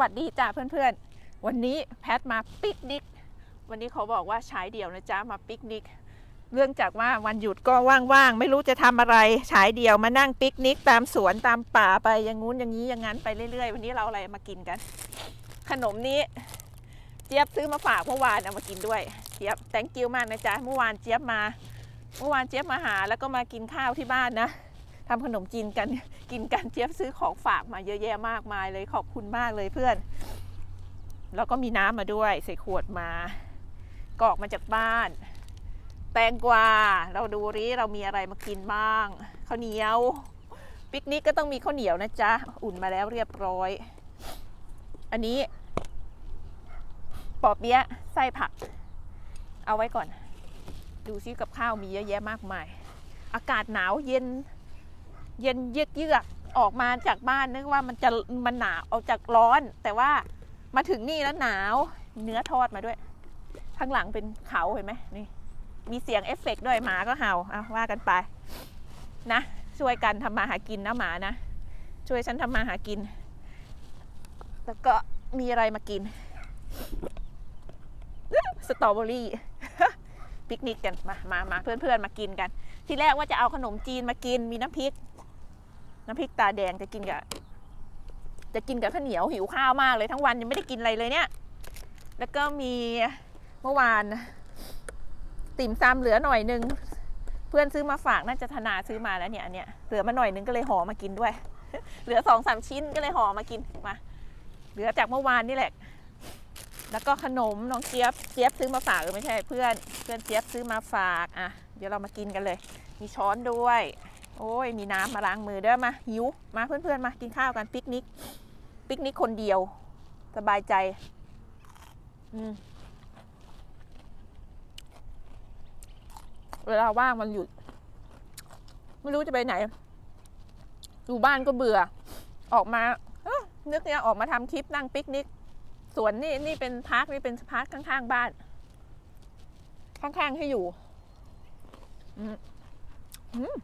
วัสดีจ้าเพื่อนๆ วันนี้แพทมาปิกนิก วันนี้เขาบอกว่าใช้เดี่ยวนะจ๊ะมาปิกนิก เรื่องจากว่าวันหยุดก็ว่างๆ ไม่รู้จะทำอะไรฉายเดี่ยวมานั่งปิกนิก ตามสวนตามป่าไปอย่างงู้นอย่างนี้อย่างนั้นไปเรื่อยๆ วันนี้เราอะไรมากินกัน ขนมนี้ เจี๊ยบซื้อมาฝากเมื่อวานเอามากินด้วย เจี๊ยบ thank you มากนะจ๊ะเมื่อวานเจี๊ยบมา เมื่อวานเจี๊ยบมาหาแล้วก็มากินข้าวที่บ้านนะ ทำขนมจีนกันกินกันเจี๊ยบซื้อของฝากมาเยอะแยะมากมายเลยขอบคุณมากเลยเพื่อน แล้วก็มีน้ำมาด้วยใส่ขวดมากอกมาจากบ้าน แตงกวาเราดูริเรามีอะไรมากินบ้างข้าวเหนียวปิกนิกก็ต้องมีข้าวเหนียวนะจ๊ะอุ่นมาแล้วเรียบร้อย อันนี้ปอเปี๊ยะไส้ผัก เอาไว้ก่อน ดูซิกับข้าวมีเยอะแยะมากมาย อากาศหนาวเย็น เย็นเยือกเยือกออกมาจากบ้านนึกว่ามันจะมันหนาวเอาจากร้อน แต่ว่ามาถึงนี่แล้วหนาวเนื้อทอดมาด้วย ข้างหลังเป็นเขาเห็นไหมนี่มีเสียงเอฟเฟกต์ด้วยหมาก็เห่าเอาว่ากันไป นะ ช่วยกันทำมาหากินนะหมานะ ช่วยฉันทำมาหากิน แล้วก็มีอะไรมากิน สตรอเบอรี่ปิกนิกกันมามามาเพื่อนๆมากินกัน ที่แรกว่าจะเอาขนมจีนมากินมีน้ำพริก น้ำพริกตาแดงจะกินกับจะกินกับข้าวเหนียวหิวข้าวมากเลยทั้งวันยังไม่ได้กินอะไรเลยเนี่ย แล้วก็มีเมื่อวาน ติ่มซำเหลือหน่อยนึง เพื่อนซื้อมาฝากน่าจะธนาซื้อมาแล้วเนี่ยอันเนี้ยเหลือมาหน่อยนึงก็เลยห่อมากินด้วย เหลือสองสามชิ้นก็เลยห่อมากินมาเหลือจากเมื่อวานนี่แหละ แล้วก็ขนมน้องเจี๊ยบเจี๊ยบซื้อมาฝากเออไม่ใช่เพื่อน เพื่อนเจี๊ยบซื้อมาฝากอะเดี๋ยวเรามากินกันเลย มีช้อนด้วย โอ้ยมีน้ำมาล้างมือเด้อมาหิวมาเพื่อนๆมากินข้าวกันปิกนิกปิกนิกคนเดียว สบายใจอืมเวลาว่างมันหยุด ไม่รู้จะไปไหน อยู่บ้านก็เบื่อ ออกมาเนึกเนี่ยออกมาทำคลิปนั่งปิกนิกสวนนี่นี่เป็นพาร์คนี่เป็นพาร์คข้างๆบ้าน ข้างๆที่อยู่ อืมอืม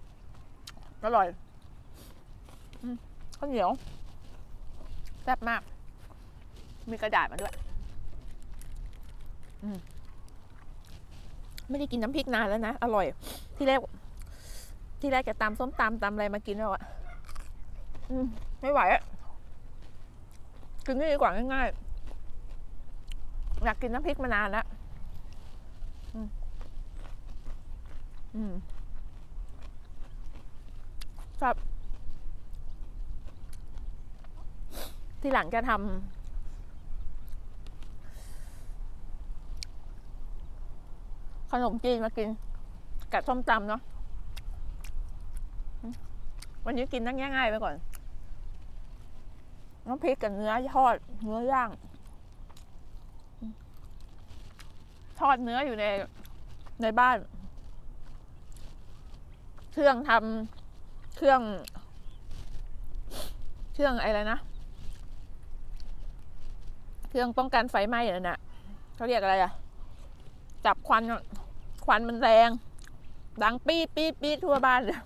อร่อยข้าวเหนียวแซ่บมาก มีกระดาษมาด้วยมไม่ได้กินน้ำพริกนานแล้วนะ อร่อย ที่แรก ที่แรกจะตำส้มตำตำอะไรมากินแล้วอะไม่ไหวอะกินนี่ดีกว่าง่ายๆ อยากกินน้ำพริกมานานแล้วอืม อืม ครับ ทีหลังจะทำขนมจีนมากิน กับส้มตำเนาะวันนี้กินนั่งง่ายๆไปก่อน น้ำพริกกับเนื้อทอด เนื้อย่าง ทอดเนื้ออยู่ในในบ้าน เครื่องทำ เครื่อง เครื่องอะไรนะ เครื่องป้องกันไฟไหม้นั่นน่ะเขาเรียกอะไรอะจับควันควันมันแรง ดังปี๊ดปี๊ดปี๊ดทั่วบ้านเลย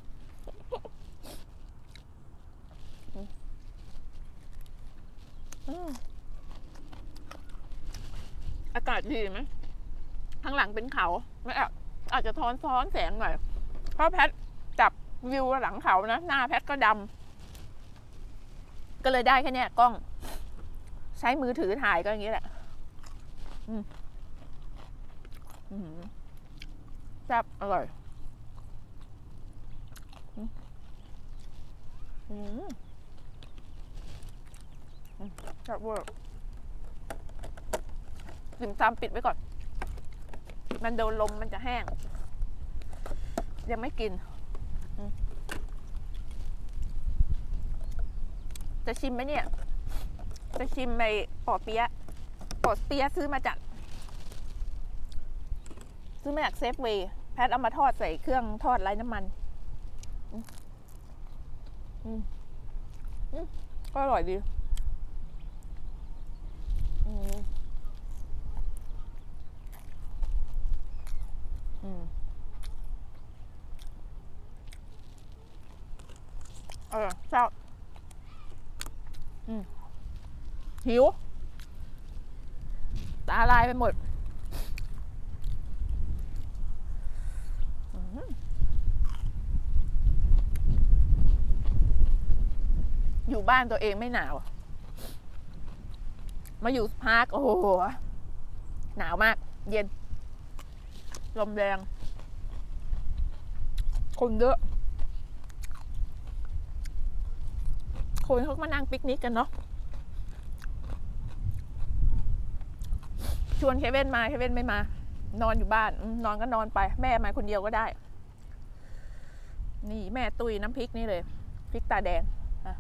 อากาศดีไหมข้างหลังเป็นเขาไม่อาจอาจจะท้อนซ้อนแสงหน่อยเพราะแพท วิวหลังเขานะ หน้าแพทก็ดำก็เลยได้แค่นี้กล้อง ใช้มือถือถ่ายก็อย่างนี้แหละแซ่บอร่อยแซ่บเวอร์ติ่มซำปิดไว้ก่อน มันโดนลมมันจะแห้ง ยังไม่กินอืม จะชิมไหมเนี่ย จะชิมไปปอเปี๊ยะปอเปี๊ยะซื้อมาจาก ซื้อมาจากเซฟเวย์แพทเอามาทอดใส่เครื่องทอดไร้น้ำมันอืมอืมก็อร่อยดีอืมอืมเออชอบ หิว ตาลายไปหมดอยู่บ้านตัวเองไม่หนาว มาอยู่พาร์คโอ้โห หนาวมาก เย็น ลมแรง คนเยอะ คนเขามานั่งปิกนิกกันเนาะชวนเคเว่นมาเคเว่นไม่มา นอนอยู่บ้านนอนก็นอนไป แม่มาคนเดียวก็ได้ นี่แม่ตุยน้ำพริกนี่เลยพริกตาแดงอะ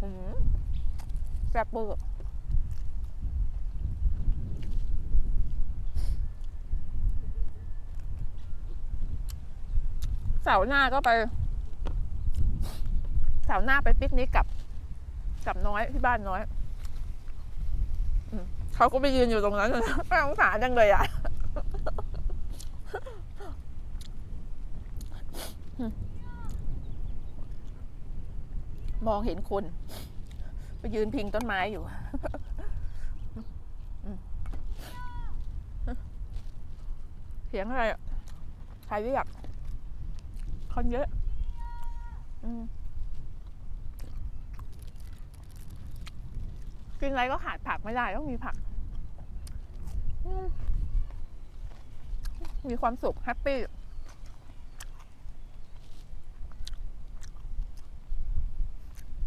หืมแซ่บเบอร์เสาร์หน้าก็ไป สาร์หน้าไปปิกนิกกับกับน้อยที่บ้านน้อยเขาก็ไปยืนอยู่ตรงนั้นน่าสงสารจังเลยอะมองเห็นคน ไปยืนพิงต้นไม้อยู่เสียงอะไรอะใครเรียกคนเยอะ อืม กินอะไรก็ขาดผักไม่ได้ต้องมีผักมมีความสุขแฮปปี้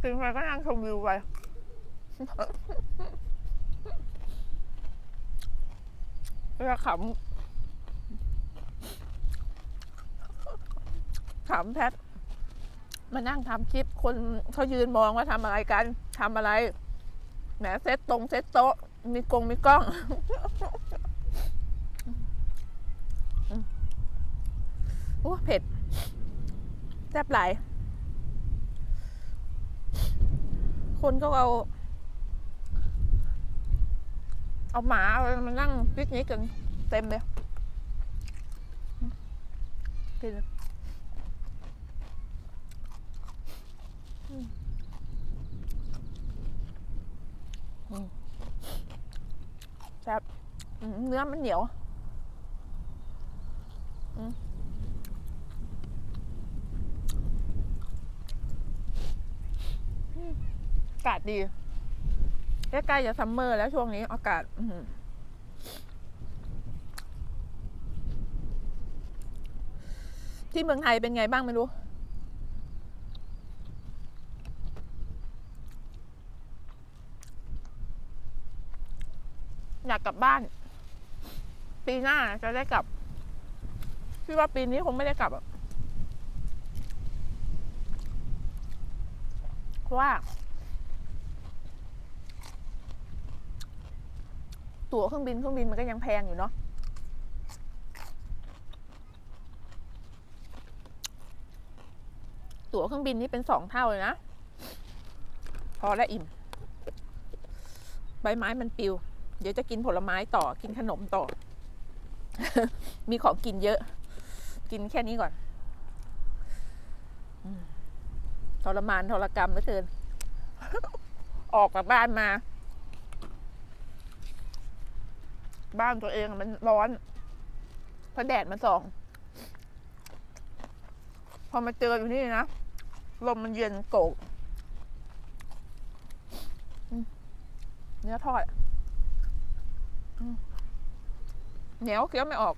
กินไปก็นั่งชมวิวไปเวลาขำขำแพทมานั่งทำคลิปคนเขายืนมองว่าทำอะไรกันทำอะไร แหมเซตตรงเซตโต๊ะ มีกงมีกล้อง โอ้เผ็ดแซ่บหลาย คนก็เอา เอาหมาเอามานั่งปิกนิกกัน เต็มเลยกินอืมอืมแซ่บเนื้อมันเหนียวอากาศดีใกล้ๆจะซัมเมอร์แล้วช่วงนี้อากาศที่เมืองไทยเป็นไงบ้างไม่รู้ากกลับบ้าน ปีหน้าจะได้กลับพี่ว่าปีนี้คงไม่ได้กลับอะเพราะว่า ตั๋วเครื่องบินเครื่องบินมันก็ยังแพงอยู่เนาะตั๋วเครื่องบินนี่เป็นสองเท่าเลยนะ พอและอิ่ม ใบไม้มันปิว เดี๋ยวจะกินผลไม้ต่อกินขนมต่อ มีของกินเยอะ กินแค่นี้ก่อนทรมานทรกรรมเหลือเกิน ออกจากบ้านมา บ้านตัวเองมันร้อนเพราะแดดมันส่อง พอมาเจออยู่นี่นะ ลมมันเย็นโกกเนื้อทอด เหนียวเคี้ยวไม่ออก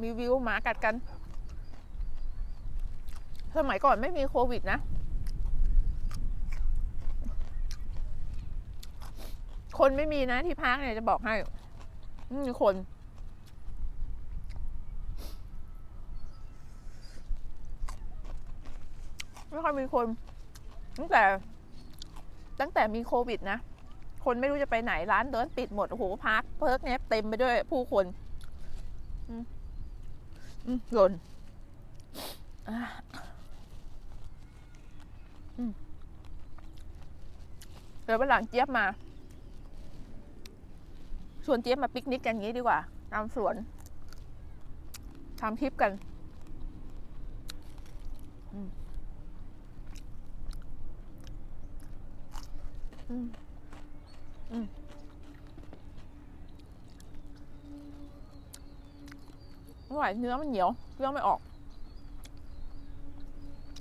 มีวิวหมากัดกัน สมัยก่อนไม่มีโควิดนะ คนไม่มีนะที่พักเนี่ยจะบอกให้ มีคน ไม่ค่อยมีคน ตั้งแต่ ตั้งแต่มีโควิดนะ คนไม่รู้จะไปไหนร้านเดินปิดหมด โอ้โหพักเพิร์กเนี้ยเต็มไปด้วยผู้คนอืมอืมหล่นอะเดี๋ยววันหลังเจี๊ยบมาชวนเจี๊ยบมาปิกนิกกันงี้ดีกว่าตามสวนทำคลิปกัน อืมอืมไม่ไหวเนื้อมันเหนียวเลือกไม่ออก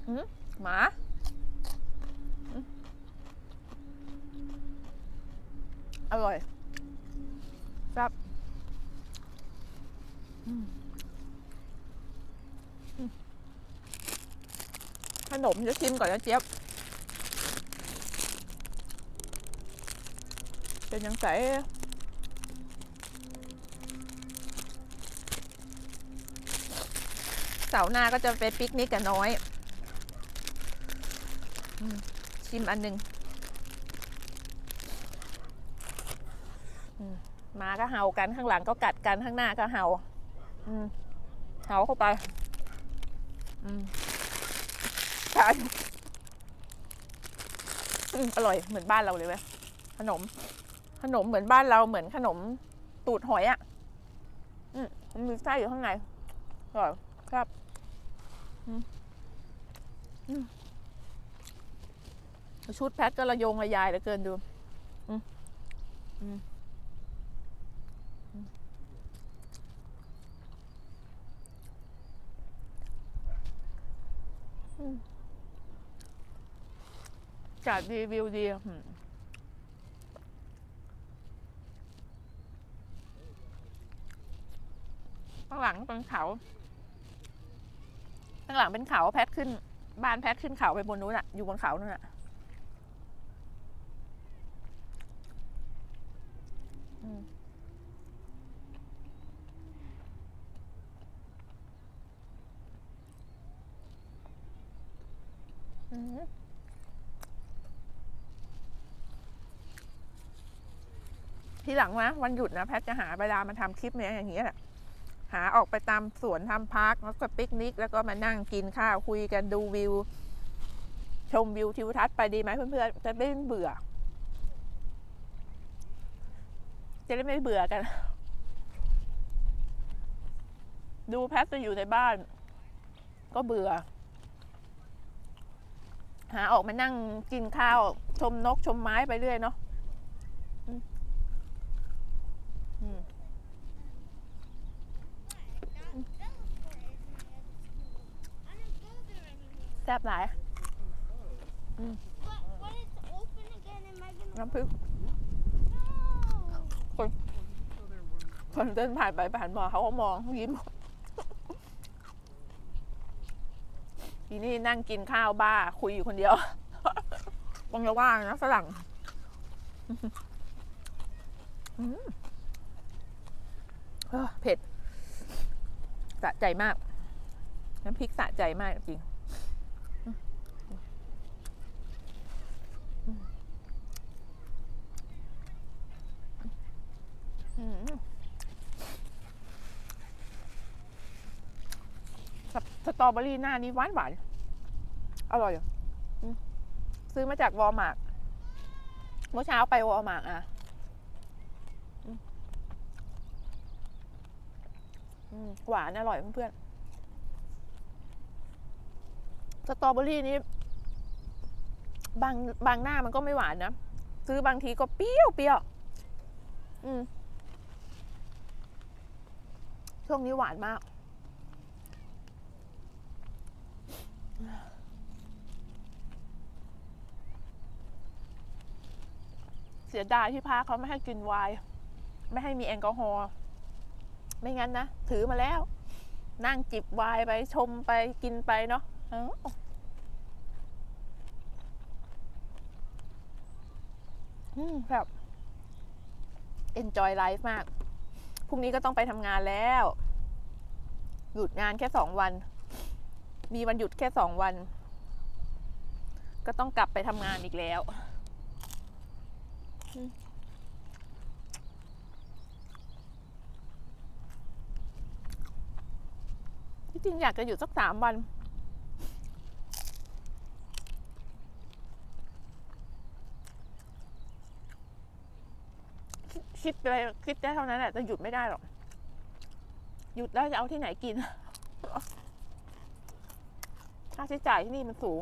อืมหมาอร่อยครับขนมจะชิมก่อนนะเจี๊ยบ เป็นยังไงเสาร์หน้าก็จะไปปิกนิกกับน้อยอชิมอันหนึ่งมาก็เห่ากันข้างหลังก็กัดกันข้างหน้าก็เห่าเห่าเข้าไปอืมทานอืมอร่อยเหมือนบ้านเราเลยไหมขนม ขนมเหมือนบ้านเราเหมือนขนมตูดหอยอะ่ะ อืมมีไส้อยู่ข้างในอร่อยครับอืมชุดแพทก็ระยงระยายเหลือเกินดูอืมอืมอืมอืมอากาศดีวิวดีอืม ข้างหลังเป็นเขา ข้างหลังเป็นเขาแพทขึ้น บ้านแพทขึ้นเขาไปบนนู้นอะอยู่บนเขานู่นอะอืมอืมทีหลังนะวันหยุดนะแพทจะหาเวลามาทำคลิปเนี้ยอย่างนี้ยแหละ หาออกไปตามสวนทำพาร์คแล้วก็ปิกนิก แล้วก็มานั่งกินข้าวคุยกันดูวิว ชมวิวทิวทัศน์ไปดีไหมเพื่อนๆจะไม่เบื่อ จะได้ไม่เบื่อกัน ดูแพทจะอยู่ในบ้าน ก็เบื่อ หาออกมานั่งกินข้าว ชมนกชมไม้ไปเรื่อยเนาะอืมอืม แซ่บหลาย But when it's open again, am I gonna? น้ำพริก No. คนเดินผ่านไปผ่านมาเขาก็มองยิ้มทีนี่นั่งกินข้าวบ้า คุยอยู่คนเดียวบางจะว่างนะฝรั่งเผ็ดสะใจมาก น้ำพริกสะใจมากจริง สตสตรอเบอรี่หน้านี้หวานหวานๆอร่อยอะอืมซื้อมาจากวอลมาร์ทเมื่อเช้าไปวอลมาร์ทอะอืมอืมหวานอร่อยเพื่อนๆสตรอเบอรี่นี้บางบางหน้ามันก็ไม่หวานนะ ซื้อบางทีก็เปรี้ยวเปรี้ยว อืม ช่วงนี้หวานมาก เสียดายที่พาเขาไม่ให้กินไวน์ไม่ให้มีแอลกอฮอล์ไม่งั้นนะ ถือมาแล้ว นั่งจิบไวน์ไปชมไปกินไปเนาะอืมแบบ enjoy life มาก พรุ่งนี้ก็ต้องไปทำงานแล้ว หยุดงานแค่สองวัน มีวันหยุดแค่สองวัน ก็ต้องกลับไปทำงานอีกแล้วที่จริงอยากจะหยุดสักสามวัน คิดไปคิดได้เท่านั้นแหละจะหยุดไม่ได้หรอก หยุดแล้วจะเอาที่ไหนกิน ค่าใช้จ่ายที่นี่มันสูง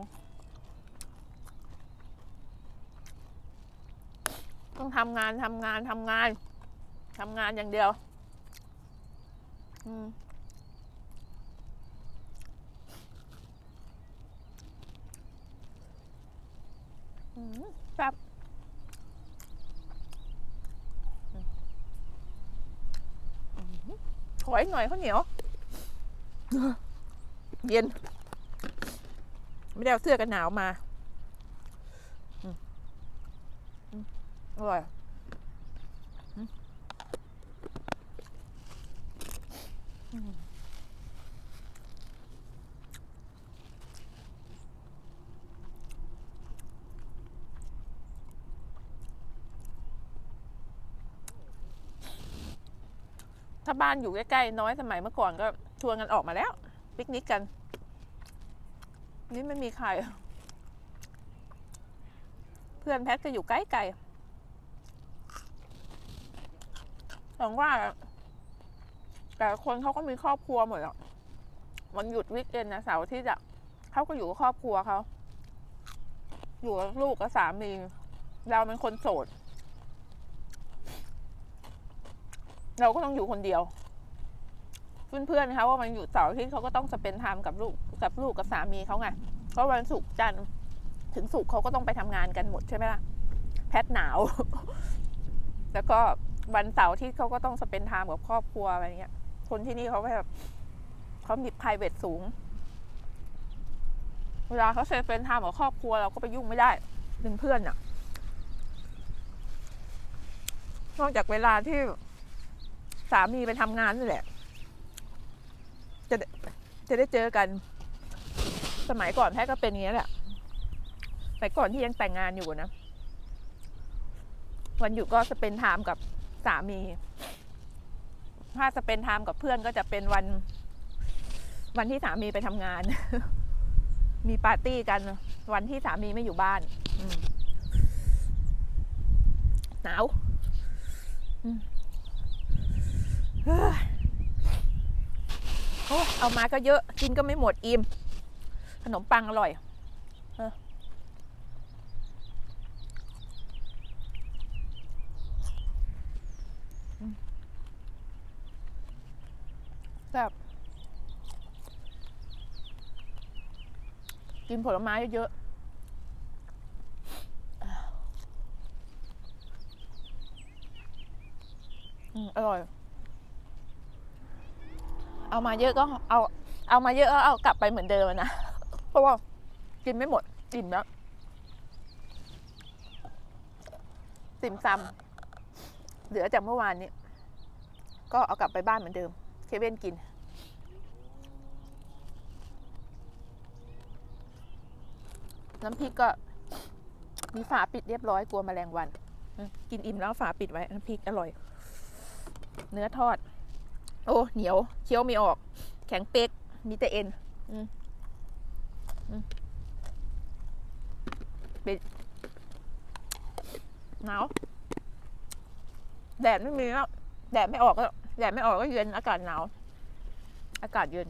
ต้องทำงานทำงานทำงานทำงานอย่างเดียวอืมอืมแซ่บอืมอืมข ออีกหน่อยข้าวเหนียว เย็น ไม่ได้เอาเสื้อกันหนาวมาอืมอืมอร่อยอืมอืมถ้า บ้านอยู่ใกล้ๆน้อยสมัยเมื่อก่อนก็ชวนกันออกมาแล้วปิกนิกกัน นี่ไม่มีใคร เพื่อนแพทก็อยู่ใกล้ๆหวังว่า แต่คนเขาก็มีครอบครัวหมดแล้ววันหยุดวิกเอนนะเสาร์ที่จะเขาก็อยู่กับครอบครัวเขาอยู่กับลูกกับสามีเราเป็นคนโสด เราก็ต้องอยู่คนเดียว เพื่อนๆเขาว่ามันอยู่เสาร์อาที่เขาก็ต้องสเปนไทม์กับลูกกับลูกกับสามีเขาไงเพราะวันศุกร์จันทร์ถึงศุกร์เขาก็ต้องไปทำงานกันหมดใช่ไหมล่ะแพทหนาว แล้วก็วันเสาร์ที่เขาก็ต้องสเปนไทม์กับครอบครัวอะไรเงี้ย คนที่นี่เขาแบบเขามี p r i v a t สูง เวลาเขาสเปนไทม์กับครอบครัวเราก็ไปยุ่งไม่ได้เป็นเพื่อนอะนอกจากเวลาที่ สามีไปทำงานนี่แหละ จะได้จะได้เจอกัน สมัยก่อนแพทก็เป็นอย่างนี้แหละแต่ก่อนที่ยังแต่งงานอยู่นะ วันหยุดก็จะเป็นไทม์กับสามี ถ้าจะเป็นไทม์กับเพื่อนก็จะเป็นวัน วันที่สามีไปทำงาน มีปาร์ตี้กัน วันที่สามีไม่อยู่บ้านหนาว อืม โอ้เอามาก็เยอะกินก็ไม่หมดอิ่มขนมปังอร่อยเออแซ่บกินผลไม้เยอะๆอืมอร่อย เอามาเยอะก็เอาเอามาเยอะก็เอากลับไปเหมือนเดิมนะเพราะว่ากินไม่หมดอิ่มแล้วติ่มซำเหลือจากเมื่อวานนี้ ก็เอากลับไปบ้านเหมือนเดิม เคเว่นกิน น้ำพริกก็มีฝาปิดเรียบร้อยกลัวแมลงวัน กินอิ่มแล้วฝาปิดไว้ น้ำพริกอร่อย เนื้อทอด โอ้เหนียวเคี้ยวไม่ออก แข็งเป๊กมีแต่เอ็นปิดหนาวแดดไม่มีแล้วแดดไม่ออกก็แดดไม่ออกก็เย็นอากาศหนาวอากาศเย็น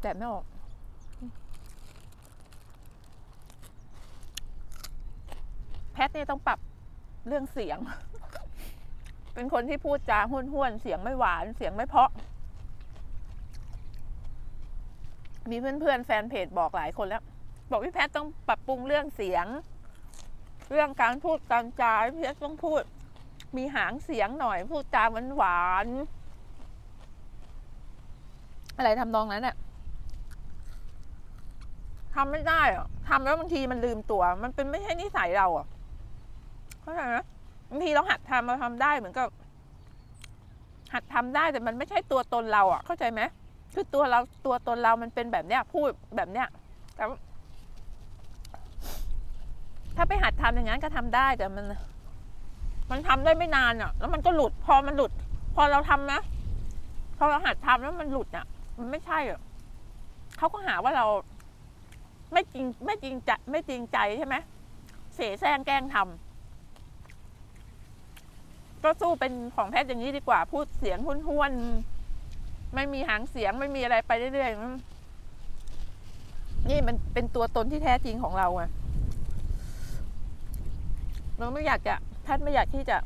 แดดไม่ออกแพทเนี่ยต้องปรับเรื่องเสียง เป็นคนที่พูดจาห้วนๆ เสียงไม่หวาน เสียงไม่เพาะ มีเพื่อนๆ แฟนเพจบอกหลายคนแล้ว บอกพี่แพทย์ต้องปรับปรุงเรื่องเสียง เรื่องการพูดการจาพี่แพทย์ต้องพูด มีหางเสียงหน่อย พูดจาหวานหวานๆอะไรทำนองนั้นอะทำไม่ได้อะทำแล้วบางทีมันลืมตัว มันเป็นไม่ใช่นิสัยเราอะเข้าใจไหม บางทีเราหัดทำเราทำได้เหมือนกับ หัดทำได้แต่มันไม่ใช่ตัวตนเราอะเข้าใจไหมคือตัวเราตัวตนเรามันเป็นแบบเนี้ย พูดแบบเนี้ยแต่ว่าถ้าไปหัดทำอย่างนั้นก็ทำได้แต่มัน มันทำได้ไม่นานอะแล้วมันก็หลุด พอมันหลุด พอเราทำนะพอเราหัดทำแล้วมันหลุดอะมันไม่ใช่อะเขาก็หาว่าเราไม่จริงไม่จริงใจไม่จริงใจใช่ไหมเสแสร้งแกล้งทำ ก็สู้เป็นของแพทย์อย่างนี้ดีกว่า พูดเสียงห้วนๆไม่มีหางเสียงไม่มีอะไรไปเรื่อยๆนี่มันเป็นตัวตนที่แท้จริงของเราอะเราไม่อยากจะแพทย์ไม่อยากที่จะ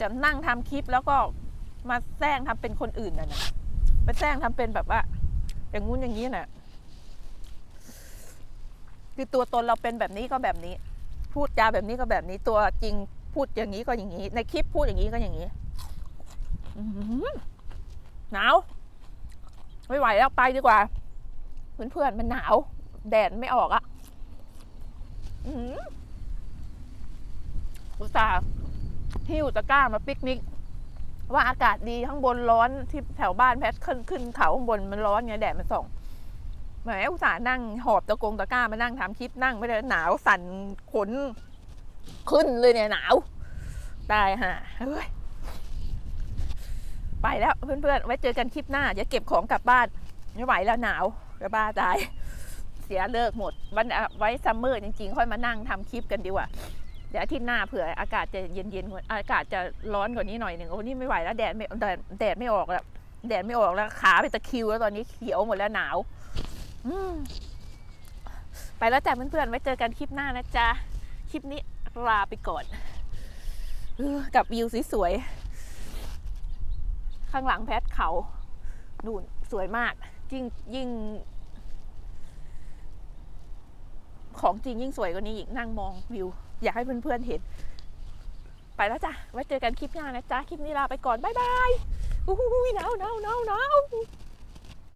จะนั่งทำคลิปแล้วก็มาแซงทำเป็นคนอื่นนะนะมาแซงทำเป็นแบบว่า อย่างงู้นอย่างนี้น่ะ คือตัวตนเราเป็นแบบนี้ก็แบบนี้ พูดจาแบบนี้ก็แบบนี้ตัวจริง พูดอย่างนี้ก็อย่างนี้ ในคลิปพูดอย่างนี้ก็อย่างนี้หนาวไม่ไหวแล้วไปดีกว่าเพื่อนๆมันหนาว แดดไม่ออกอะอื้อหืออุตส่าห์หิ้วตะกร้ามาปิกนิก ว่าอากาศดีข้างบนร้อนที่แถวบ้านแพทขึ้นขึ้นเขาข้างบนมันร้อนไงแดดมันส่องแหมอุตส่าห์นั่งหอบตะกงตะกร้ามานั่งทำคลิปนั่งไม่ได้หนาวสั่นขน ขึ้นเลยเนี่ยหนาวได้ฮะเฮ้ยไปแล้วเพื่อนๆ ไว้เจอกันคลิปหน้าอย่าเก็บของกลับบ้านไม่ไหวแล้วหนาวจะบ้าตาย เสียเลิกหมด วันไว้ซัมเมอร์จริงๆ ค่อยมานั่งทำคลิปกันดีกว่า เดี๋ยวอาทิตย์หน้าเผื่ออากาศจะเย็นๆอากาศจะร้อนกว่านี้หน่อยหนึ่งโอ้นี่ไม่ไหวแล้วแดดไม่แดดแดดไม่ออกแล้วแดดไม่ออกแล้วขาเป็นตะคิวแล้วตอนนี้เขียวหมดแล้วหนาวอืไปแล้วจ้ะเพื่อนๆไว้เจอกันคลิปหน้านะจ๊ะคลิปนี้ ลาไปก่อนออกับวิวสวยๆข้างหลังแพทเขาดูนสวยมากยิ่งยิ่ง ของจริงยิ่งสวยกว่านี้อีกนั่งมองวิว อยากให้เพื่อนๆเห็น ไปแล้วจ้ะไว้เจอกันคลิปหน้านะจ๊ะ คลิปนี้ลาไปก่อน บ๊ายบายอู้หูหนาวหนาวหนาวหนาว